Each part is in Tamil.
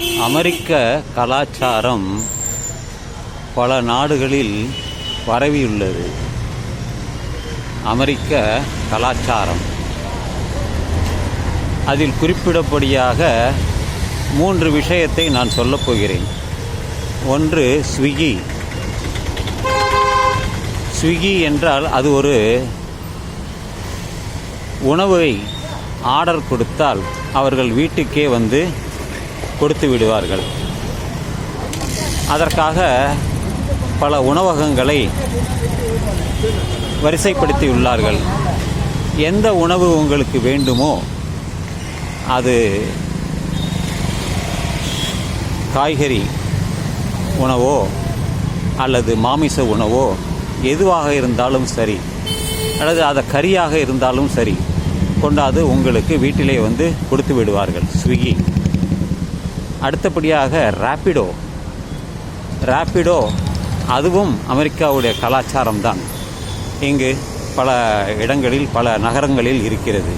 அமெரிக்க கலாச்சாரம் பல நாடுகளில் பரவியுள்ளது. அமெரிக்க கலாச்சாரம். அதில் குறிப்பிடப்படியாக மூன்று விஷயத்தை நான் சொல்லப் போகிறேன். ஒன்று ஸ்விக்கி. ஸ்விக்கி என்றால் அது ஒரு உணவை ஆர்டர் கொடுத்தால் அவர்கள் வீட்டுக்கே வந்து கொடுத்து விடுவார்கள். அதற்காக பல உணவகங்களை வரிசைப்படுத்தியுள்ளார்கள். எந்த உணவு உங்களுக்கு வேண்டுமோ அது காய்கறி உணவோ அல்லது மாமிச உணவோ எதுவாக இருந்தாலும் சரி அல்லது அதை கறியாக இருந்தாலும் சரி கொண்டாது உங்களுக்கு வீட்டிலே வந்து கொடுத்து விடுவார்கள். ஸ்விக்கி. அடுத்தபடியாக ரேப்பிடோ ரேப்பிடோ அதுவும் அமெரிக்காவுடைய கலாச்சாரம் தான் இங்கு பல இடங்களில் பல நகரங்களில் இருக்கிறது.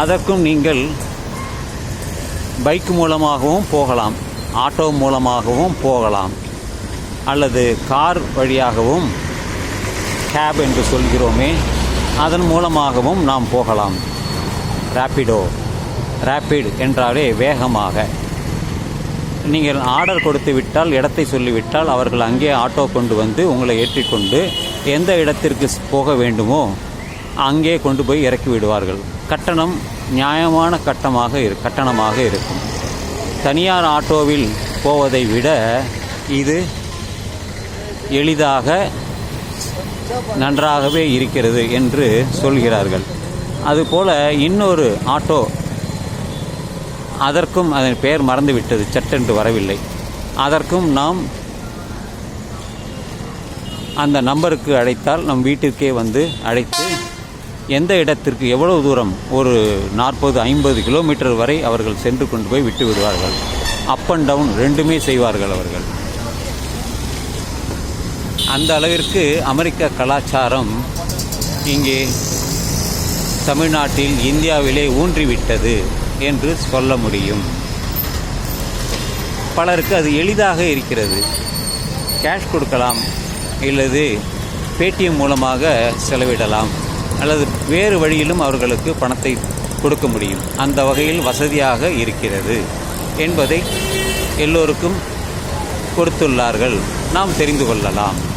அதற்கும் நீங்கள் பைக் மூலமாகவும் போகலாம் ஆட்டோ மூலமாகவும் போகலாம் அல்லது கார் வழியாகவும் கேப் என்று சொல்கிறோமே அதன் மூலமாகவும் நாம் போகலாம். ரேப்பிடோ ரேப்பிட் என்றாலே வேகமாக. நீங்கள் ஆர்டர் கொடுத்து விட்டால் இடத்தை சொல்லிவிட்டால் அவர்கள் அங்கே ஆட்டோ கொண்டு வந்து உங்களை ஏற்றிக்கொண்டு எந்த இடத்திற்கு போக வேண்டுமோ அங்கே கொண்டு போய் இறக்கி விடுவார்கள். கட்டணம் நியாயமான கட்டமாக இரு கட்டணமாக இருக்கும். தனியார் ஆட்டோவில் போவதை விட இது எளிதாக நன்றாகவே இருக்கிறது என்று சொல்கிறார்கள். அதுபோல் இன்னொரு ஆட்டோ அதற்கும் அதன் பெயர் மறந்துவிட்டது சட்டென்று வரவில்லை. அதற்கும் நாம் அந்த நம்பருக்கு அழைத்தால் நம் வீட்டிற்கே வந்து அழைத்து எந்த இடத்திற்கு எவ்வளவு தூரம் ஒரு நாற்பது ஐம்பது கிலோமீட்டர் வரை அவர்கள் சென்று கொண்டு போய் விட்டு விடுவார்கள். அப் அண்ட் டவுன் ரெண்டுமே செய்வார்கள் அவர்கள். அந்த அளவிற்கு அமெரிக்க கலாச்சாரம் இங்கே தமிழ்நாட்டில் இந்தியாவிலே ஊன்றிவிட்டது. என்று சொல்ல முடியும். பலருக்கு அது எளிதாக இருக்கிறது. கேஷ் கொடுக்கலாம் அல்லது பேடிஎம் மூலமாக செலவிடலாம். அல்லது வேறு வழியிலும் அவர்களுக்கு பணத்தை கொடுக்க முடியும். அந்த வகையில் வசதியாக இருக்கிறது என்பதை எல்லோருக்கும் கொடுத்துள்ளார்கள். நாம் தெரிந்து கொள்ளலாம்.